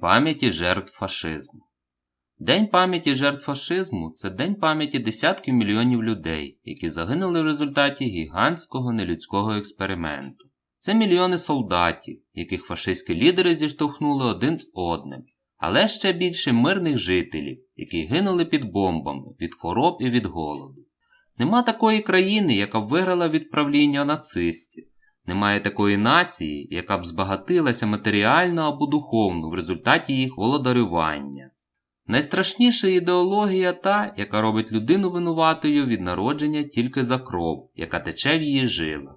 пам'яті жертв фашизму. День пам'яті жертв фашизму це день пам'яті десятків мільйонів людей, які загинули в результаті гігантського нелюдського експерименту. Це мільйони солдатів, яких фашистські лідери зіштовхнули один з одним, але ще більше мирних жителів, які гинули під бомбами, від хвороб і від голоду. Нема такої країни, яка виграла від правління нацистів. Немає такої нації, яка б збагатилася матеріально або духовно в результаті їх володарювання. Найстрашніша ідеологія та, яка робить людину винуватою від народження тільки за кров, яка тече в її жилах.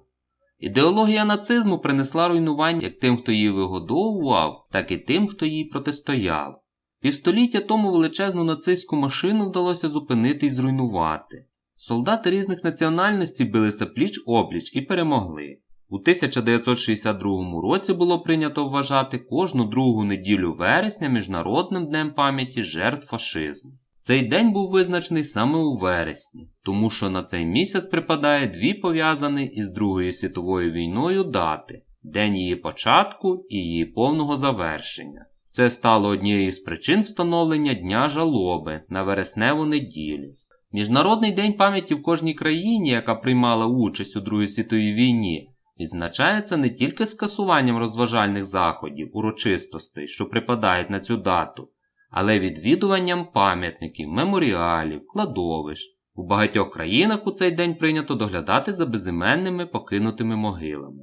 Ідеологія нацизму принесла руйнування як тим, хто її вигодовував, так і тим, хто їй протистояв. Півстоліття тому величезну нацистську машину вдалося зупинити і зруйнувати. Солдати різних національностей билися пліч опліч і перемогли. У 1962 році було прийнято вважати кожну другу неділю вересня Міжнародним днем пам'яті жертв фашизму. Цей день був визначений саме у вересні, тому що на цей місяць припадає дві пов'язані із Другою світовою війною дати день її початку і її повного завершення. Це стало однією з причин встановлення Дня жалоби на вересневу неділю. Міжнародний день пам'яті в кожній країні, яка приймала участь у Другій світовій війні, відзначається не тільки скасуванням розважальних заходів, урочистостей, що припадають на цю дату, але й відвідуванням пам'ятників, меморіалів, кладовищ. У багатьох країнах у цей день прийнято доглядати за безіменними покинутими могилами.